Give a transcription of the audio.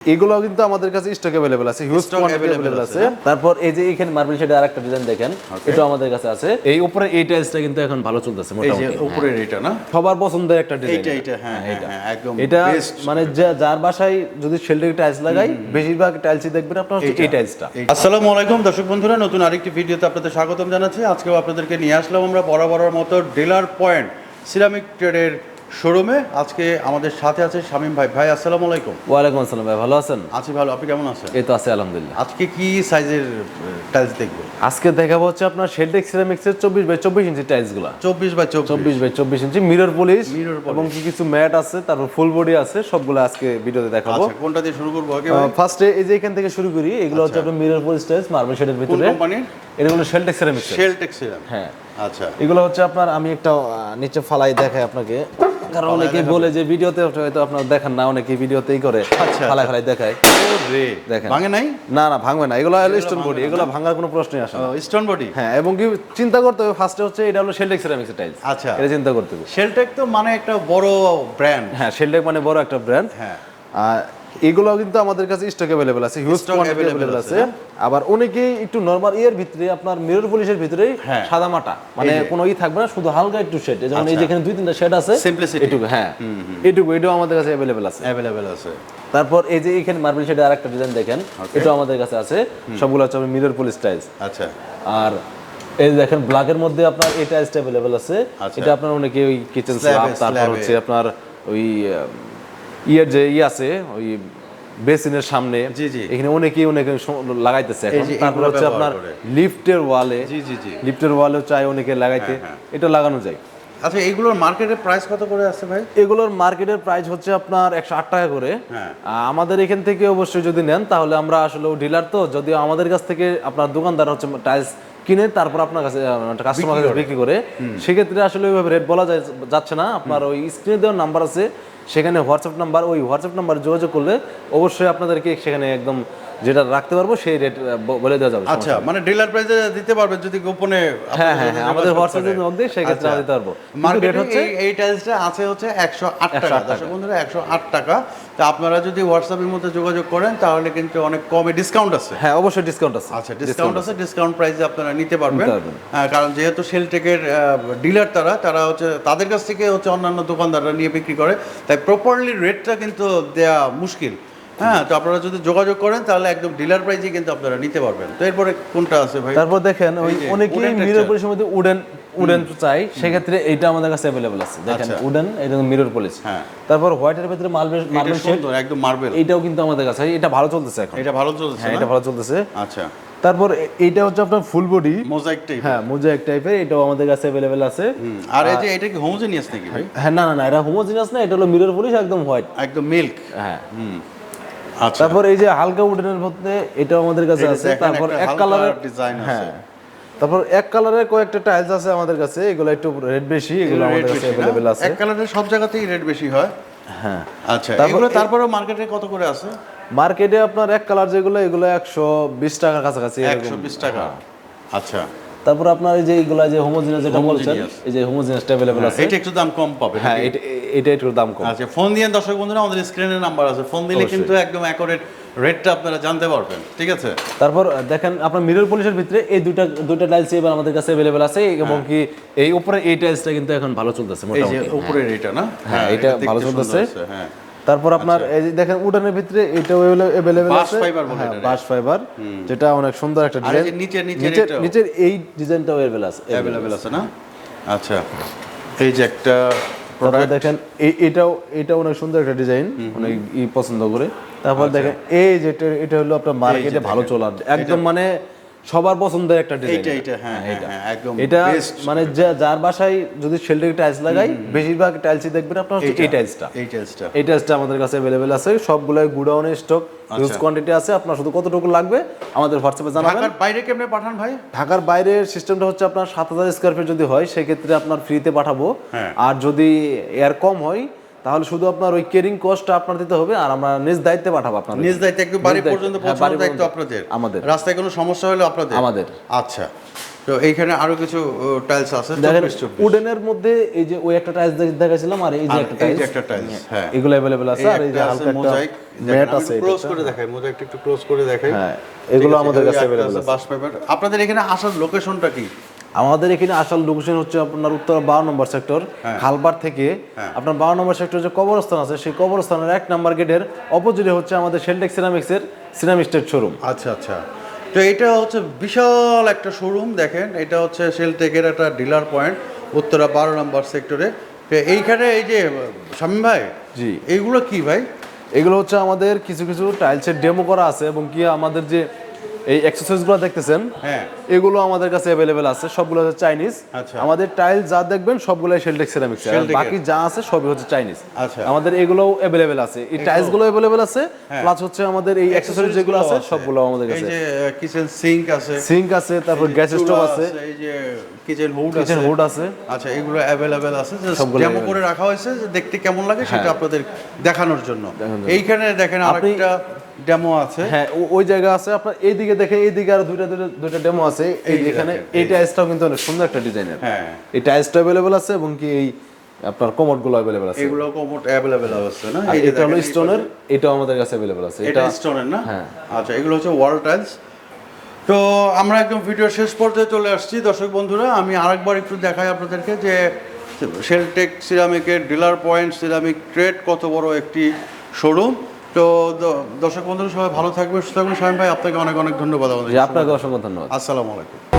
এগুলো কিন্তু আমাদের কাছে স্টক অ্যাভেলেবল আছে হিউজ কোয়ান্টিটি অ্যাভেলেবল আছে, তারপর এই যে এখানে মার্বেল শেডের আরেকটা ডিজাইন দেখেন এটা আমাদের কাছে আছে। এই উপরে এই টাইলসটা কিন্তু এখন ভালো চলতেছে এই যে উপরের এটা না? সবার পছন্দের একটা ডিজাইন এইটা এইটা হ্যাঁ হ্যাঁ, হ্যাঁ একদম এটা মানে যার বাসায় যদি শেল্ডের টাইলস লাগাই বেশিরভাগ টাইলসই দেখবেন আপনার এই টাইলসটা আসসালামু আলাইকুম দর্শক বন্ধুরা নতুন আরেকটি ভিডিওতে আপনাদের স্বাগতম জানাচ্ছি। আজকেও আপনাদেরকে নিয়ে আসলাম আমরা বরাবরের মতো ডিলার পয়েন্ট সিরামিক ট্রেডের শোরুমে আজকে আমাদের সাথে আছে শামীম ভাই। ভাই আসসালামু আলাইকুম। ওয়ালাইকুম আসসালাম ভাই ভালো আছেন? আছি ভালো আপনি কেমন আছেন? এই তো আছে আলহামদুলিল্লাহ। আজকে কি সাইজের টাইলস দেখব আজকে দেখাবো হচ্ছে আপনার শেলটেক সিরামিক্সের চব্বিশ বাই চব্বিশ ইঞ্চি টাইলসগুলা চব্বিশ বাই চব্বিশ। বাই চব্বিশ ইঞ্চি মিরর পলিশ এবং কি কিছু ম্যাট আছে তারপর ফুল বডি আছে সবগুলো আজকে ভিডিওতে দেখাবো। আচ্ছা কোনটা দিয়ে শুরু করব? আগে? ফার্স্টে এই যে এখান থেকে শুরু করি এগুলো হচ্ছে আপনার মিরর পলিশ টাইলস মার্বেল শেডের কোন ভিতরে। কোম্পানির এগুলো শেলটেক সিরামিক্স শেল টেক্সিলাম হ্যাঁ। আচ্ছা। এগুলো হচ্ছে আপনার আমি একটা নিচে ফালাই দেখাই আপনাকে। কারণ অনেকে বলে যে ভিডিওতে হয়তো আপনার দেখেন না অনেকে ভিডিওতেই করে আচ্ছা। খালাই খালাই দেখায়। রে দেখেন। ভাঙে নাই? না না ভাঙবে না এগুলো স্টোন বডি এগুলো ভাঙার কোনো প্রশ্নই আসে না। স্টোন বডি হ্যাঁ এবং কি চিন্তা করতে হবে ফার্স্টে হচ্ছে এটা হলো শেলটেক সিরামিক্স টাইলস আচ্ছা। এটা চিন্তা করতে হবে। শেলটেক তো মানে একটা বড় ব্র্যান্ড হ্যাঁ শেলটেক মানে বড় একটা ব্র্যান্ড হ্যাঁ। আর এগুলো কিন্তু আমাদের কাছে স্টক অ্যাভেলেবল আছে হিউজ কোয়ান্টিটি available আছে, আছে। আবার অনেকেই একটু নরমাল ইয়ের ভিতরে আপনার মিরর পলিশের ভিতরে হ্যাঁ। সাদা মাটা মানে কোনো ই থাকবে না শুধু হালকা একটু শেড যেমন এই আচ্ছা। যেখানে দুই তিনটা শেড আছে Simplicity। এটুকু হ্যাঁ। এটুকু এটাও আমাদের কাছে অ্যাভেলেবল আছে। অ্যাভেলেবেল আছে। তারপর এই যে এখানে মার্বেল শেডের আরেকটা ডিজাইন দেখেন এটাও আমাদের কাছে আছে। সবগুলো হচ্ছে মিরর পলিশ টাইলস আচ্ছা। আর এই দেখেন ব্ল্যাকের মধ্যে আপনার টাইলসটা অ্যাভেলেবল আছে। আচ্ছা। এটা আপনার অনেকে ওই কিচেন স্ল্যাব তারপর হচ্ছে আপনার ওই ইয়ের যে ই আছে ওই বেসিনের সামনে। এখানে অনেকেই অনেকে লাগাইতেছে এখন। তারপর হচ্ছে আপনার লিফটের ওয়ালে লিফটের ওয়ালেও চাই অনেকে লাগাইতে। হ্যাঁ, এটা লাগানো যায়। আচ্ছা এইগুলোর মার্কেটের প্রাইস কত করে আছে ভাই? এগুলোর মার্কেটের প্রাইস হচ্ছে আপনার একশো আট টাকা করে। হ্যাঁ। আমাদের এখান থেকে অবশ্যই যদি নেন তাহলে আমরা আসলে ডিলার তো যদিও আমাদের কাছ থেকে আপনার দোকানদার হচ্ছে টাইলস কিনে তারপর আপনার কাছে কাস্টমার কাছে বিক্রি করে। সেক্ষেত্রে আসলে ওইভাবে রেট বলা যায় যাচ্ছে না। আপনার ওই স্ক্রিনে দেওয়ার নাম্বার আছে। সেখানে হোয়াটসঅ্যাপ নাম্বার ওই হোয়াটসঅ্যাপ নাম্বার যোগাযোগ করলে অবশ্যই আপনাদেরকে সেখানে একদম যেটা রাখতে পারব সেই রেট বলে দেওয়া যাবে আচ্ছা মানে ডিলার প্রাইসে দিতে পারবে যদি গোপনে হ্যাঁ হ্যাঁ হ্যাঁ আমাদের হোয়াটসঅ্যাপের মধ্যে সেক্ষেত্রে আমরা দিতে পারব। মার্কেট হচ্ছে এই টাইলসটা আছে হচ্ছে একশো আট টাকা। 108 টাকা। দর্শক বন্ধুরা একশো আট টাকা। তা আপনারা যদি হোয়াটসঅ্যাপের মধ্যে যোগাযোগ করেন তাহলে কিন্তু অনেক কমে ডিসকাউন্ট আছে। হ্যাঁ অবশ্যই ডিসকাউন্ট আছে। আচ্ছা ডিসকাউন্ট আছে ডিসকাউন্ট প্রাইসে আপনারা নিতে পারবেন। হ্যাঁ, কারণ যেহেতু সেলটেকের ডিলার তারা তারা হচ্ছে তাদের কাছ থেকে হচ্ছে অন্যান্য দোকানদাররা নিয়ে বিক্রি করে। তাই প্রপারলি রেটটা কিন্তু দেয়া মুশকিল। হ্যাঁ তো আপনারা যদি যোগাযোগ করেন তাহলে একদম ডিলার প্রাইসে কিন্তু আপনারা নিতে পারবেন। তো এরপরে কোনটা আছে ভাই? তারপর দেখেন ওই অনেকেই মিরর। পলিশের মধ্যে উডেন উডেন চাই। সেক্ষেত্রে এটা আমাদের কাছে অ্যাভেলেবল আছে। দেখেন আচ্ছা। উডেন এটা মিরর পলিশ হ্যাঁ। তারপর হোয়াইটের ভিতরে মার্বেল মার্বেল একদম মার্বেল এটাও কিন্তু আমাদের কাছে। এটা ভালো চলতেছে এখন। এটা ভালো চলছে হ্যাঁ এটা ভালো চলতেছে। আচ্ছা। তারপর এইটা হচ্ছে আপনার ফুল বডি মোজাইক টাইপ হ্যাঁ মোজাইক টাইপের এটাও আমাদের কাছে অ্যাভেলেবেল আছে। আর এই যে এটা কি হোমোজেনিয়াস নাকি ভাই? হ্যাঁ না না না এটা হোমোজিনিয়াস না এটা হলো মিরর পলিশ একদম হোয়াইট একদম মিল্ক হ্যাঁ। আচ্ছা। তারপর এই যে হালকা উডেনের মধ্যে এটাও আমাদের কাছে আছে। তারপর এক কালারের design আছে। হ্যাঁ। তারপর এক কালারের কয়েকটা টাইলস আছে আমাদের কাছে এগুলো একটু রেড বেশি এগুলো আমাদের কাছে? অ্যাভেলেবেল আছে। এক কালারের সব জায়গাতেই রেড বেশি হয়? হ্যাঁ। আচ্ছা তারপর এগুলো তারপরেও মার্কেটে কত করে আছে? মার্কেটে আপনার এক কালার যেগুলো এগুলো একশো বিশ টাকার কাছাকাছি একশো বিশ টাকা। আচ্ছা। তারপর আপনার এই যে এগুলো যে হোমোজিনিয়াস যেটা বলছেন এই যে হোমোজিনিয়াস অ্যাভেলেবেল আছে। এটা একটু দাম কম পাবে হ্যাঁ এটা একটু দাম কম। আচ্ছা ফোন দিয়ে দর্শক বন্ধুরা আমাদের স্ক্রিনের নাম্বার আছে। ফোন দিলে কিন্তু একদম অ্যাকোরেট রেটটা আপনারা জানতে পারবেন ঠিক আছে? তারপর দেখেন আপনার মিরর পলিশের ভিতরে এই দুইটা দুইটা টাইলস এবার আমাদের কাছে অ্যাভেলেবেল আছে এবং কি এই উপরে এই টাইলসটা কিন্তু এখন ভালো চলতেছে হ্যাঁ। এই যে উপরের এটা না? হ্যাঁ, এটা ভালো চলতেছে। হ্যাঁ। তারপর আপনার এই যে দেখেন উডানের ভিতরে এটাও অ্যাভেলেবেল বাঁশ আছে। fiber বলে হ্যাঁ এটারে। বাশ ফাইবার যেটা অনেক সুন্দর একটা আর ডিজাইন নিচের নিচের এটাও? নিচের এই ডিজাইনটাও অ্যাভেলেবল আছে। অ্যাভেলেবেল আছে না? আচ্ছা। এই যে একটা প্রোডাক্ট দেখেন এই এটাও এটা অনেক সুন্দর একটা ডিজাইন অনেক পছন্দ করে। তারপর আচ্ছা। দেখেন এই যেটা এটা হলো আপনার মার্কেটে ভালো চলার। একদম মানে সবার পছন্দের একটা ডিজাইন এইটা এইটা হ্যাঁ হ্যাঁ, হ্যাঁ একদম এটা মানে যার বাসায় যদি শেল্ডের টাইলস লাগাই বেশিরভাগ টাইলসই দেখবেন আপনার হচ্ছে এই টাইলসটা এই টেলসটা এই টাইলসটা আমাদের কাছে অ্যাভেলেবেল আছে। সবগুলাই গুডাউনের স্টক। হিউজ কোয়ান্টিটি আছে। আপনার শুধু কতটুকু লাগবে আমাদের হোয়াটসঅ্যাপে জানাবেন। ঢাকার বাইরে কেমনে পাঠান ভাই? ঢাকার বাইরের সিস্টেমটা হচ্ছে আপনার সাত হাজার স্কোয়ার ফিট যদি হয় সেক্ষেত্রে আপনার ফ্রিতে পাঠাবো। হ্যাঁ। আর যদি এর কম হয় তাহলে শুধু আপনার ওই কেরিং কস্টটা আপনার দিতে হবে আর আমরা নিজ দায়িত্বে পাঠাবো আপনার নিজ দায়িত্ব একদম বাড়ি পর্যন্ত হ্যাঁ, পৌঁছানোর দায়িত্ব আপনাদের। আমাদের। রাস্তায় কোনো সমস্যা হলে আপনাদের। আমাদের। আচ্ছা তো এইখানে আরও কিছু টাইলস আছে? দেখেন উডেনের মধ্যে এই যে ওই একটা টাইলস দেখাছিলাম আর এই যে একটা টাইলস একটা টাইলস হ্যাঁ এগুলো অ্যাভেলেবেল আছে। আর এই যে হালকা একটা মোজাইক ম্যাট আছে ক্লোজ করে দেখাই মোজাইকটা একটু ক্লোজ করে দেখাই। হ্যাঁ, এগুলো আমাদের কাছে available আছে। বাস পেপার আপনাদের এখানে আসার লোকেশনটা কি? আমাদের এখানে আসল লোকেশন হচ্ছে আপনার উত্তর বারো নম্বর সেক্টর হ্যাঁ। খালবার থেকে। আপনার বারো নম্বর সেক্টর যে কবরস্থান আছে সেই কবরস্থানের এক নম্বর গেটের অপোজিটে হচ্ছে আমাদের শেলটেক সিরামিক্সের সিরামিক শোরুম আচ্ছা আচ্ছা। তো এটা হচ্ছে বিশাল একটা শোরুম দেখেন। এটা হচ্ছে সেলটেকের একটা ডিলার পয়েন্ট উত্তরা বারো নম্বর সেক্টরে তো এইখানে এই যে শামীম ভাই জি। এইগুলো কি ভাই? এগুলো হচ্ছে আমাদের কিছু কিছু টাইলসের ডেমো করা আছে এবং কি আমাদের যে এই এক্সারসাইজগুলো দেখতেছেন? হ্যাঁ। এগুলো আমাদের কাছে অ্যাভেলেবেল আছে সবগুলো হচ্ছে চাইনিজ আচ্ছা। আমাদের টাইল যা দেখবেন সবগুলো শেলটেক সিরামিক্স Sheltex-এর। বাকি যা আছে সবই হচ্ছে চাইনিজ আচ্ছা। আমাদের এগুলো অ্যাভেলেবেল আছে। এই টাইলসগুলো অ্যাভেলেবেল আছে হ্যাঁ। প্লাস হচ্ছে আমাদের এই অ্যাকসেসরিজ যেগুলো আছে সবগুলো আমাদের কাছে। এই যে কিচেন সিঙ্ক আছে। সিঙ্ক আছে তারপর গ্যাস স্টোভ আছে। এই যে কিচেন হুড আছে। কিচেন হুড আছে। আচ্ছা এগুলো অ্যাভেলেবেল আছে। ডেমো। করে রাখা হয়েছে যে দেখতে কেমন লাগে সেটা হ্যাঁ। আপনাদের দেখানোর জন্য। এইখানে দেখেন আরেকটা ডেমো আছে। হ্যাঁ ওই জায়গা আছে আপনার এইদিকে দেখেন এইদিকে আর দুইটা দুইটা দুইটা ডেমো আছে। এই এখানে এই টাইলসটাও কিন্তু অনেক সুন্দর একটা ডিজাইনের হ্যাঁ। এই টাইলসটা অ্যাভেলেবেল আছে এবং কি এই আপনার কমোডগুলো অ্যাভেলেবেল আছে। এগুলো কমোড অ্যাভেলেবেল আছে না? এটা হলো স্টোনের এটাও আমাদের কাছে অ্যাভেলেবেল আছে। এটা স্টোনের না? হ্যাঁ। আচ্ছা এগুলো হচ্ছে ওয়াল টাইলস তো আমরা একদম ভিডিও শেষ পর্যায়ে চলে আসছি। দর্শক বন্ধুরা আমি আরেকবার একটু দেখাই আপনাদেরকে যে শেলটেক সিরামিকের ডিলার পয়েন্ট সিরামিক ট্রেড কত বড় একটি শোরুম তো দর্শক বন্ধুরা সবাই ভালো থাকবেন সুস্থ থাকবেন। স্বামী ভাই আপনাকে অনেক অনেক ধন্যবাদ আমাদের আপনাকে অসংখ্য ধন্যবাদ। আসসালামু আলাইকুম।